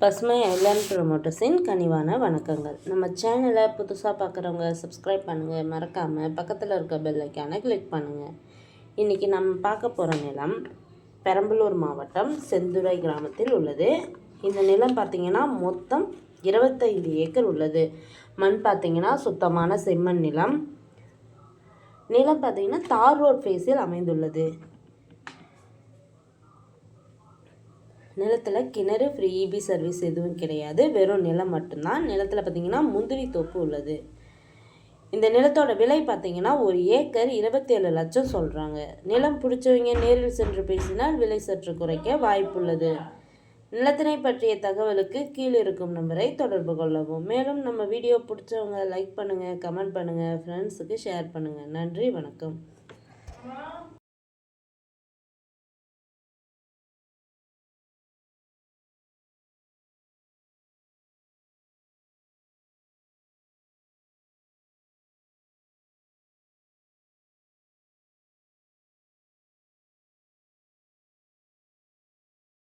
பசுமை ஐலாண்ட் ப்ரொமோட்டர்ஸின் கனிவான வணக்கங்கள். நம்ம சேனலை புதுசாக பார்க்குறவங்க சப்ஸ்கிரைப் பண்ணுங்கள் மறக்காமல் பக்கத்தில் இருக்க பெல்லைக்கான கிளிக் பண்ணுங்கள் இன்றைக்கி நம்ம பார்க்க போகிற நிலம் பெரம்பலூர் மாவட்டம் செந்துறை கிராமத்தில் உள்ளது. இந்த நிலம் பார்த்திங்கன்னா மொத்தம் இருபத்தைந்து ஏக்கர் உள்ளது. மண் பார்த்திங்கன்னா சுத்தமான செம்மண் நிலம். நிலம் பார்த்திங்கன்னா தார் ரோட் ஃபேஸில் அமைந்துள்ளது. நிலத்தில் கிணறு ஃப்ரீ இபி சர்வீஸ் எதுவும் கிடையாது. வெறும் நிலம் மட்டும்தான். நிலத்தில் பார்த்தீங்கன்னா முந்திரி தோப்பு உள்ளது. இந்த நிலத்தோட விலை பார்த்தீங்கன்னா ஒரு ஏக்கர் இருபத்தேழு லட்சம் சொல்கிறாங்க நிலம் பிடிச்சவங்க நேரில் சென்று பேசினால் விலை சற்று குறைக்க வாய்ப்புள்ளது. நிலத்தினை பற்றிய தகவலுக்கு கீழே இருக்கும் நம்பரை தொடர்பு கொள்ளவும். மேலும் நம்ம வீடியோ பிடிச்சவங்க லைக் பண்ணுங்கள் கமெண்ட் பண்ணுங்கள் ஃப்ரெண்ட்ஸுக்கு ஷேர் பண்ணுங்கள் நன்றி வணக்கம்.